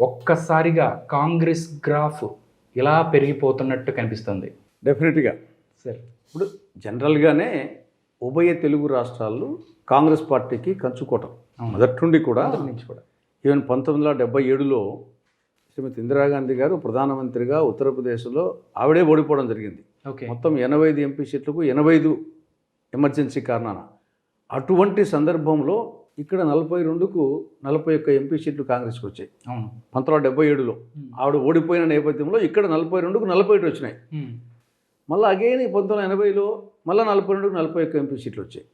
ఒక్కసారిగా కాంగ్రెస్ గ్రాఫ్ ఇలా పెరిగిపోతున్నట్టు కనిపిస్తుంది. డెఫినెట్గా. సార్. ఇప్పుడు జనరల్గానే ఉభయ తెలుగు రాష్ట్రాలు కాంగ్రెస్ పార్టీకి కంచుకోవటం. మొదటి నుండి కూడా నుంచి కూడా. ఈవెన్ పంతొమ్మిది వందల డెబ్బై ఏడులో శ్రీమతి ఇందిరాగాంధీ గారు ప్రధానమంత్రిగా ఉత్తరప్రదేశ్లో ఆవిడే ఓడిపోవడం జరిగింది. ఓకే. మొత్తం ఎనభై ఐదు ఎంపీ సీట్లకు ఎనభై ఐదు ఎమర్జెన్సీ కారణాన. అటువంటి సందర్భంలో ఇక్కడ నలభై రెండుకు నలభై ఒక్క ఎంపీ సీట్లు కాంగ్రెస్కి వచ్చాయి అవును పంతొమ్మిది వందల డెబ్బై ఏడులో. ఆవిడ ఓడిపోయిన నేపథ్యంలో ఇక్కడ నలభై రెండుకు నలభై ఒకటి వచ్చినాయి. మళ్ళీ అగైన్ పంతొమ్మిది వందల ఎనభైలో మళ్ళీ నలభై రెండుకు నలభై ఒక్క ఎంపీ సీట్లు వచ్చాయి.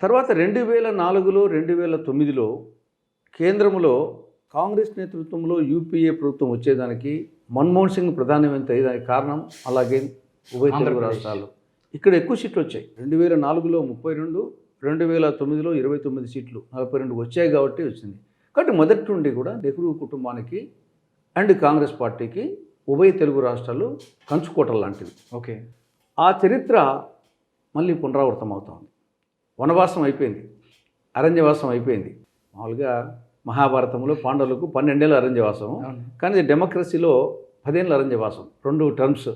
తర్వాత రెండు వేల నాలుగులో రెండు వేల తొమ్మిదిలో కేంద్రంలో కాంగ్రెస్ నేతృత్వంలో యూపీఏ ప్రభుత్వం వచ్చేదానికి మన్మోహన్ సింగ్ ప్రధానమంత్రి అయ్యేదానికి కారణం అలాగే ఉభయ తెలుగు. రాష్ట్రాలు ఇక్కడ ఎక్కువ సీట్లు వచ్చాయి రెండు వేల నాలుగులో ముప్పై రెండు రెండు వేల తొమ్మిదిలో ఇరవై తొమ్మిది సీట్లు నలభై రెండు వచ్చాయి కాబట్టి వచ్చింది. కాబట్టి మొదటి నుండి కూడా నెహ్రూ కుటుంబానికి అండ్ కాంగ్రెస్ పార్టీకి ఉభయ తెలుగు రాష్ట్రాలు కంచుకోటలు లాంటివి ఓకే. ఆ చరిత్ర మళ్ళీ పునరావృతం అవుతోంది. వనవాసం అయిపోయింది. అరణ్యవాసం అయిపోయింది. మామూలుగా మహాభారతంలో పాండవులకు పన్నెండేళ్ళ అరణ్యవాసం. కానీ డెమోక్రసీలో పదేళ్ళ అరణ్యవాసం రెండు టర్మ్స్.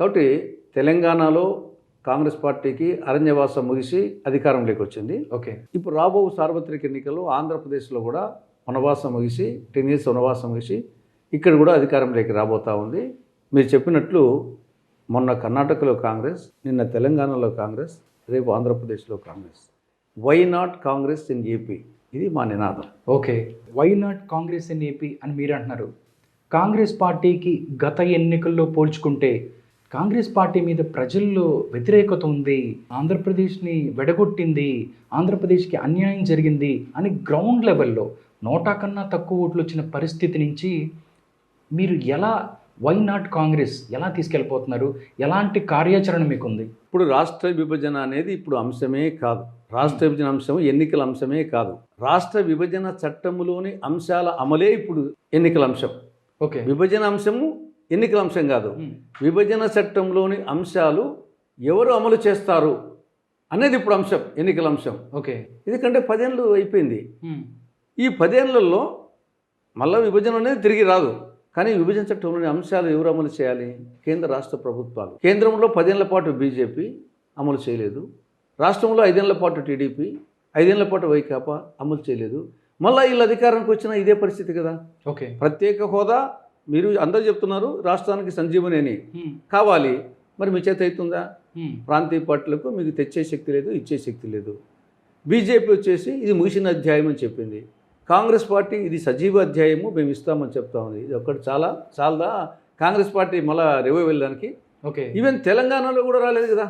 కాబట్టి తెలంగాణలో కాంగ్రెస్ పార్టీకి అరణ్యవాసం ముగిసి అధికారంలోకి వచ్చింది. ఓకే. ఇప్పుడు రాబో సార్వత్రిక ఎన్నికల్లో ఆంధ్రప్రదేశ్లో కూడా వనవాసం ముగిసి టెన్ ఇయర్స్ వనవాసం ముగిసి ఇక్కడ కూడా అధికారంలోకి రాబోతా ఉంది. మీరు చెప్పినట్లు మొన్న కర్ణాటకలో కాంగ్రెస్ నిన్న తెలంగాణలో కాంగ్రెస్ రేపు ఆంధ్రప్రదేశ్లో Congress. Why not Congress in AP ఇది మా నినాదం. Okay. Why not Congress in AP అని మీరు అంటున్నారు కాంగ్రెస్ పార్టీకి గత ఎన్నికల్లో పోల్చుకుంటే కాంగ్రెస్ పార్టీ మీద ప్రజల్లో వ్యతిరేకత ఉంది ఆంధ్రప్రదేశ్ని వెడగొట్టింది ఆంధ్రప్రదేశ్కి అన్యాయం జరిగింది అని గ్రౌండ్ లెవెల్లో నోటా కన్నా తక్కువ ఓట్లు వచ్చిన పరిస్థితి నుంచి మీరు ఎలా వై నాట్ కాంగ్రెస్ ఎలా తీసుకెళ్ళిపోతున్నారు ఎలాంటి కార్యాచరణ మీకుంది? ఇప్పుడు రాష్ట్ర విభజన అనేది ఇప్పుడు అంశమే కాదు. రాష్ట్ర విభజన అంశం ఎన్నికల అంశమే కాదు. రాష్ట్ర విభజన చట్టములోని అంశాల అమలే ఇప్పుడు ఎన్నికల అంశం. ఓకే. విభజన అంశము ఎన్నికల అంశం కాదు. విభజన చట్టంలోని అంశాలు ఎవరు అమలు చేస్తారు అనేది ఇప్పుడు అంశం ఎన్నికల అంశం ఓకే. ఎందుకంటే పదేళ్ళు అయిపోయింది. ఈ పదేళ్ళలో మళ్ళా విభజన అనేది తిరిగి రాదు. కానీ విభజన చట్టంలోని అంశాలు ఎవరు అమలు చేయాలి? కేంద్ర రాష్ట్ర ప్రభుత్వాలు. కేంద్రంలో పదేళ్ళ పాటు బీజేపీ అమలు చేయలేదు. రాష్ట్రంలో ఐదేళ్ళ పాటు టీడీపీ ఐదేళ్ళ పాటు వైకాపా అమలు చేయలేదు. మళ్ళీ వీళ్ళు అధికారానికి వచ్చిన ఇదే పరిస్థితి కదా. ఓకే. ప్రత్యేక హోదా మీరు అందరూ చెప్తున్నారు రాష్ట్రానికి సంజీవని అని కావాలి. మరి మీ చేత అవుతుందా? ప్రాంతీయ పార్టీలకు మీకు తెచ్చే శక్తి లేదు ఇచ్చే శక్తి లేదు. బీజేపీ వచ్చేసి ఇది ముగిసిన అధ్యాయం అని చెప్పింది. కాంగ్రెస్ పార్టీ ఇది సజీవ అధ్యాయము మేము ఇస్తామని చెప్తా ఉంది. ఇది ఒక్కటి చాలా చాలదా? కాంగ్రెస్ పార్టీ మళ్ళా రివై వెళ్ళడానికి. ఓకే. ఈవెన్ తెలంగాణలో కూడా రాలేదు కదా.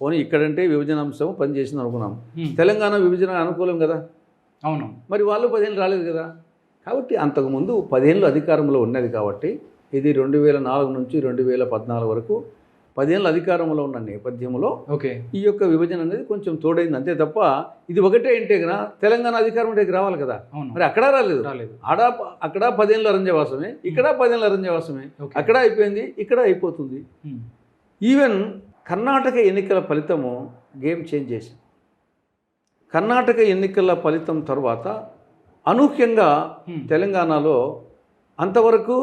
పోనీ ఇక్కడంటే విభజన అంశం పనిచేసింది అనుకున్నాం. తెలంగాణ విభజన అనుకూలం కదా. అవును. మరి వాళ్ళు పదేళ్ళు రాలేదు కదా. కాబట్టి అంతకుముందు పదేళ్ళు అధికారంలో ఉన్నది కాబట్టి ఇది రెండు వేల నాలుగు నుంచి రెండు వేల పద్నాలుగు వరకు పదేళ్ళు అధికారంలో ఉన్న నేపథ్యంలో ఓకే. ఈ యొక్క విభజన అనేది కొంచెం తోడైంది. అంతే తప్ప ఇది ఒకటే ఇంటే కదా తెలంగాణ అధికారంలోకి రావాలి కదా. మరి అక్కడ రాలేదు. రాలేదు. ఆడ అక్కడ పదేళ్ళు అరంజవాసమే ఇక్కడ పదేళ్ళు అరంజవాసమే. అక్కడ అయిపోయింది ఇక్కడ అయిపోతుంది. ఈవెన్ కర్ణాటక ఎన్నికల ఫలితము గేమ్ చేంజ్ చేసింది. కర్ణాటక ఎన్నికల ఫలితం తర్వాత అనూహ్యంగా. తెలంగాణలో అంతవరకు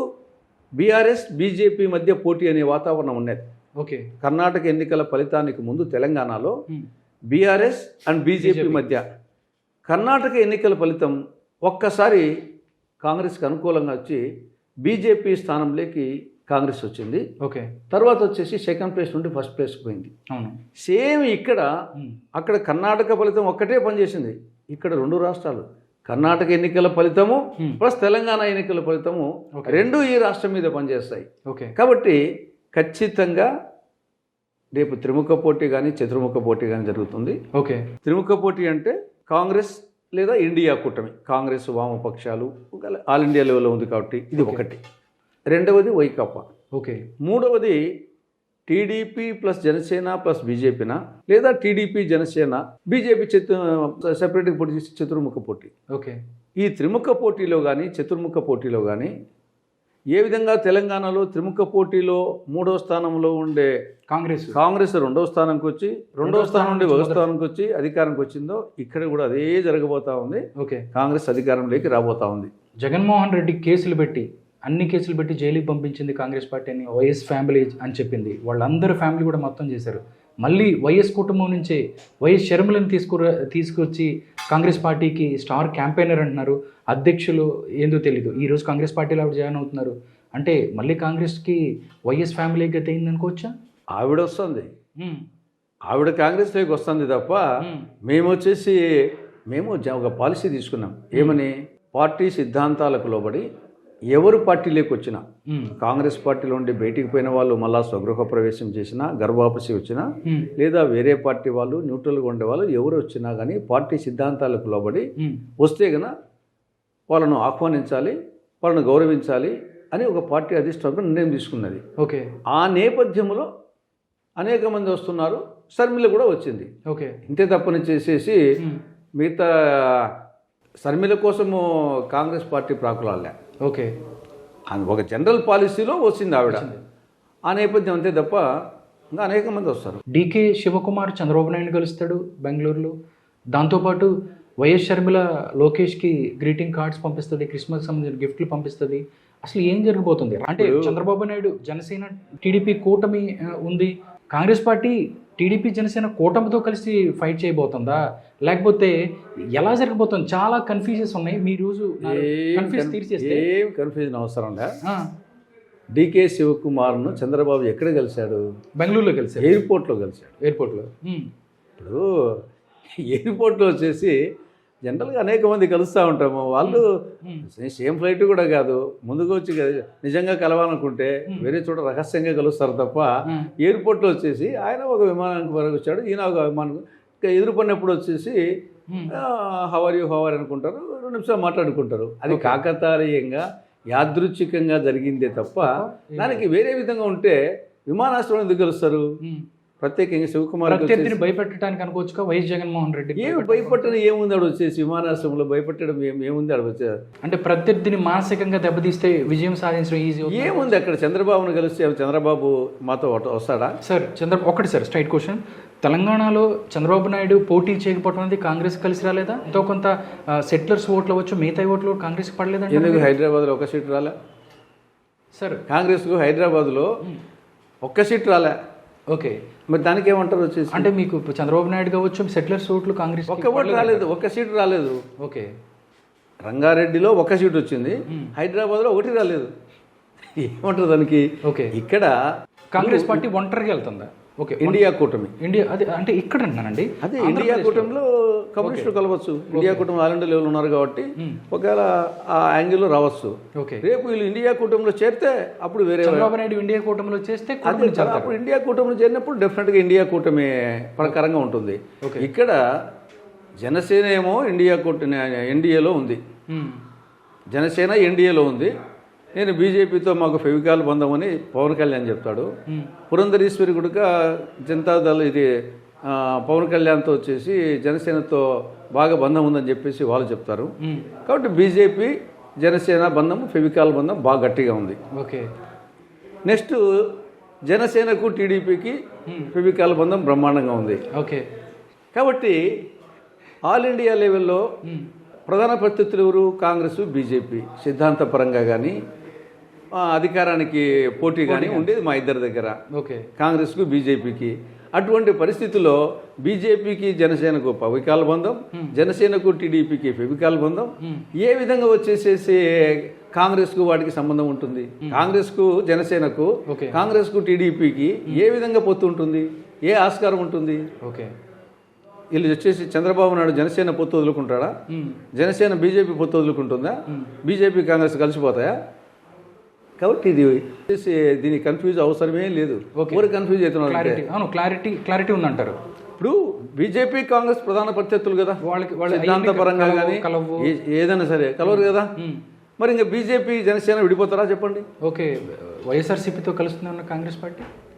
బీఆర్ఎస్ బీజేపీ మధ్య పోటీ అనే వాతావరణం ఉన్నది ఓకే కర్ణాటక ఎన్నికల ఫలితానికి ముందు తెలంగాణలో. BRS and BJP. మధ్య కర్ణాటక ఎన్నికల ఫలితం ఒక్కసారి కాంగ్రెస్కి అనుకూలంగా వచ్చి బీజేపీ స్థానంలోకి కాంగ్రెస్ వచ్చింది ఓకే తర్వాత వచ్చేసి సెకండ్ ప్లేస్ నుండి ఫస్ట్ ప్లేస్ పోయింది అవును సేమ్ ఇక్కడ. అక్కడ కర్ణాటక ఫలితం ఒక్కటే పనిచేసింది ఇక్కడ రెండు రాష్ట్రాలు కర్ణాటక ఎన్నికల ఫలితము Hmm. ప్లస్ తెలంగాణ ఎన్నికల ఫలితము. రెండు ఈ రాష్ట్రం మీద పనిచేస్తాయి. ఓకే కాబట్టి ఖచ్చితంగా రేపు త్రిముఖ పోటీ కానీ చతుర్ముఖ పోటీ కానీ జరుగుతుంది. ఓకే త్రిముఖ పోటీ అంటే కాంగ్రెస్ లేదా ఇండియా కూటమి. కాంగ్రెస్ వామపక్షాలు ఆల్ ఇండియా లెవెల్లో ఉంది కాబట్టి ఇది. ఒకటి. రెండవది వైకాపా. ఓకే మూడవది టీడీపీ ప్లస్ జనసేన ప్లస్ బీజేపీనా? లేదా టీడీపీ జనసేన బీజేపీ చతు సెపరేట్గా పోటీ చేసి చతుర్ముఖ పోటీ? ఓకే. ఈ త్రిముఖ పోటీలో కానీ చతుర్ముఖ పోటీలో కానీ ఏ విధంగా తెలంగాణలో త్రిముఖ పోటీలో మూడో స్థానంలో ఉండే కాంగ్రెస్. కాంగ్రెస్ రెండో స్థానంకి వచ్చి రెండో స్థానం నుండి ఒక స్థానంకి వచ్చి అధికారంకి వచ్చిందో ఇక్కడ కూడా అదే జరగబోతా ఉంది. ఓకే. కాంగ్రెస్ అధికారంలోకి రాబోతా ఉంది. జగన్మోహన్ రెడ్డి కేసులు పెట్టి అన్ని కేసులు పెట్టి జైలుకి పంపించింది కాంగ్రెస్ పార్టీని వైఎస్ ఫ్యామిలీ అని చెప్పింది. వాళ్ళందరూ ఫ్యామిలీ కూడా మొత్తం చేశారు. మళ్ళీ వైఎస్ కుటుంబం నుంచే వైఎస్ షర్మిలను తీసుకుర తీసుకొచ్చి కాంగ్రెస్ పార్టీకి స్టార్ క్యాంపెయినర్ అంటున్నారు. అధ్యక్షులు ఏందో తెలీదు. ఈరోజు కాంగ్రెస్ పార్టీలో ఆవిడ జాయిన్ అవుతున్నారు. అంటే మళ్ళీ కాంగ్రెస్కి వైఎస్ ఫ్యామిలీ గత అయింది అనుకోవచ్చా? ఆవిడ వస్తుంది. ఆవిడ కాంగ్రెస్లోకి వస్తుంది తప్ప మేము వచ్చేసి మేము ఒక పాలసీ తీసుకున్నాం. ఏమని? పార్టీ సిద్ధాంతాలకు లోబడి ఎవరు పార్టీలోకి వచ్చినా కాంగ్రెస్ పార్టీలో ఉండి బయటికి పోయిన వాళ్ళు మళ్ళా స్వగృహ ప్రవేశం చేసినా గర్భాపసి వచ్చినా లేదా వేరే పార్టీ వాళ్ళు న్యూట్రల్గా ఉండే వాళ్ళు ఎవరు వచ్చినా కానీ పార్టీ సిద్ధాంతాలకు లోబడి వస్తే గన వాళ్ళను ఆహ్వానించాలి వాళ్ళను గౌరవించాలి అని ఒక పార్టీ అధిష్టానం నిర్ణయం తీసుకున్నది. ఓకే. ఆ నేపథ్యంలో అనేక మంది వస్తున్నారు షర్మిల కూడా వచ్చింది. ఓకే. ఇంతే తప్పని చేసేసి మిగతా షర్మిల కోసము కాంగ్రెస్ పార్టీ ప్రాకులాలే ఓకే. ఒక జనరల్ పాలసీలో వచ్చింది ఆవిడ. ఆ నేపథ్యం అంతే తప్ప ఇంకా అనేక మంది వస్తారు. డీకే శివకుమార్ చంద్రబాబు నాయుడు కలుస్తాడు బెంగళూరులో. దాంతోపాటు వైఎస్ షర్మిల లోకేష్కి గ్రీటింగ్ కార్డ్స్ పంపిస్తుంది క్రిస్మస్ సంబంధించిన గిఫ్ట్లు పంపిస్తుంది. అసలు ఏం జరగబోతుంది? అంటే చంద్రబాబు నాయుడు జనసేన టీడీపీ కూటమి ఉంది. కాంగ్రెస్ పార్టీ టీడీపీ జనసేన కూటమితో కలిసి ఫైట్ చేయబోతుందా? లేకపోతే ఎలా జరగబోతుంది చాలా కన్ఫ్యూజెస్ ఉన్నాయి. మీ రోజు ఏం కన్ఫ్యూజన్ అవసరం లే డికే శివకుమార్ను చంద్రబాబు ఎక్కడ కలిశాడు? బెంగళూరులో కలిసారు ఎయిర్పోర్ట్లో కలిశాడు. ఎయిర్పోర్ట్లో. ఇప్పుడు ఎయిర్పోర్ట్లో వచ్చేసి జనరల్గా అనేక మంది కలుస్తూ ఉంటాము. వాళ్ళు సేమ్ ఫ్లైట్ కూడా కాదు. ముందుకు వచ్చి నిజంగా కలవాలనుకుంటే వేరే చోట రహస్యంగా కలుస్తారు తప్ప ఎయిర్పోర్ట్లో వచ్చేసి ఆయన ఒక విమానానికి వరకు వచ్చాడు. ఈయన ఒక విమానం ఇంకా ఎదురుపడినప్పుడు వచ్చేసి హవర్ యూ? హవర్ అనుకుంటారు. రెండు నిమిషాలు మాట్లాడుకుంటారు. అది కాకతాళీయంగా యాదృచ్ఛికంగా జరిగిందే తప్ప దానికి వేరే విధంగా ఉంటే విమానాశ్రయం ఎందుకు కలుస్తారు. ప్రత్యేకంగా శివకుమార్ ప్రత్యర్థిని భయపెట్టడానికి అనుకోవచ్చుగా వైఎస్ జగన్మోహన్ రెడ్డి ఏమి భయపట్టడం ఏముంది ఆడ వచ్చేసి విమానాశ్రయంలో భయపెట్టడం ఏముంది ఆడ వచ్చే? అంటే ప్రత్యర్థిని మానసికంగా దెబ్బతీస్తే విజయం సాధించడం ఈజీ ఏముంది అక్కడ చంద్రబాబును కలిస్తే చంద్రబాబు మాతో వస్తాడా? సార్ చంద్ర ఒకటి సార్ స్ట్రైట్ క్వశ్చన్. తెలంగాణలో చంద్రబాబు నాయుడు పోటీ చేయకపోవడం అనేది కాంగ్రెస్ కలిసి రాలేదా? ఎంతో కొంత సెటిలర్స్ ఓట్లు అవ్వచ్చు మిగతా ఓట్లు కాంగ్రెస్ పడలేదంటే ఎందుకు హైదరాబాద్లో ఒక సీట్ రాలే? సార్ కాంగ్రెస్కు హైదరాబాద్లో ఒక్క సీట్ రాలే. ఓకే. మరి దానికి ఏమంటారు వచ్చేసి? అంటే మీకు చంద్రబాబు నాయుడు కావచ్చు సెటిలర్స్ ఓట్లు కాంగ్రెస్ ఒక్క ఓటు రాలేదు ఒక్క సీట్ రాలేదు. ఓకే. రంగారెడ్డిలో ఒక సీట్ వచ్చింది హైదరాబాద్లో ఒకటి రాలేదు. ఏమంటారు దానికి? ఓకే. ఇక్కడ కాంగ్రెస్ పార్టీ ఒంటరిగా వెళ్తుందా? ఓకే ఇండియా కూటమి. ఇండియా అదే అంటే ఇక్కడ అంటున్నానండి. అదే ఇండియా కూటమిలో కమ్యూనిస్టులు కలవచ్చు. ఇండియా కూటమి ఆల్ ఇండియా లెవెల్ ఉన్నారు కాబట్టి ఒకవేళ ఆ యాంగిల్లో రావచ్చు. రేపు వీళ్ళు ఇండియా కూటమిలో చేరితే అప్పుడు వేరే నాయుడు ఇండియా కూటమిలో చేస్తే అప్పుడు ఇండియా కూటమిలో చేరినప్పుడు డెఫినెట్గా ఇండియా కూటమి ప్రకారంగా ఉంటుంది. ఇక్కడ జనసేన ఏమో ఇండియా కూటమి ఎన్డీఏలో ఉంది. జనసేన ఎన్డీఏలో ఉంది. నేను బీజేపీతో మాకు ఫెవికాల్ బంధం అని పవన్ కళ్యాణ్ చెప్తాడు. పురంధరీశ్వరి గుడిక జనతాదళ ఇది పవన్ కళ్యాణ్తో వచ్చేసి జనసేనతో బాగా బంధం ఉందని చెప్పేసి వాళ్ళు చెప్తారు. కాబట్టి బీజేపీ జనసేన బంధం ఫెవికాల్ బంధం బాగా గట్టిగా ఉంది. ఓకే. నెక్స్ట్ జనసేనకు టీడీపీకి ఫెవికాల్ బంధం బ్రహ్మాండంగా ఉంది. ఓకే. కాబట్టి ఆల్ ఇండియా లెవెల్లో ప్రధాన ప్రత్యర్థులు ఎవరు? కాంగ్రెస్ బీజేపీ. సిద్ధాంతపరంగా కానీ అధికారానికి పోటీ కానీ ఉండేది మా ఇద్దరి దగ్గర. ఓకే. కాంగ్రెస్కు బీజేపీకి. అటువంటి పరిస్థితుల్లో బీజేపీకి జనసేనకు ఫెవికాల్ బంధం జనసేనకు టీడీపీకి ఫెవికాల్ బంధం. ఏ విధంగా వచ్చేసేసి కాంగ్రెస్కు వాటికి సంబంధం ఉంటుంది? కాంగ్రెస్కు జనసేనకు కాంగ్రెస్కు టీడీపీకి ఏ విధంగా పొత్తు ఉంటుంది? ఏ ఆస్కారం ఉంటుంది? ఓకే. వీళ్ళు వచ్చేసి చంద్రబాబు నాయుడు జనసేన పొత్తు వదులుకుంటాడా? జనసేన బీజేపీ పొత్తు వదులుకుంటుందా? బీజేపీ కాంగ్రెస్ కలిసిపోతాయా? కాబట్టి ఇది దీని కన్ఫ్యూజ్ అవసరమే లేదు. ఎవరు కన్ఫ్యూజ్ అవుతున్నారు క్లారిటీ అవును క్లారిటీ క్లారిటీ ఉందంటారు. ఇప్పుడు బీజేపీ కాంగ్రెస్ ప్రధాన ప్రత్యర్థులు కదా? వాళ్ళకి వాళ్ళ సిద్ధాంతపరంగా కానీ ఏదైనా సరే కలవరు కదా? మరి ఇంకా బీజేపీ జనసేన విడిపోతారా చెప్పండి? ఓకే వైఎస్ఆర్సీపీతో కలుస్తుందన్న కాంగ్రెస్ పార్టీ?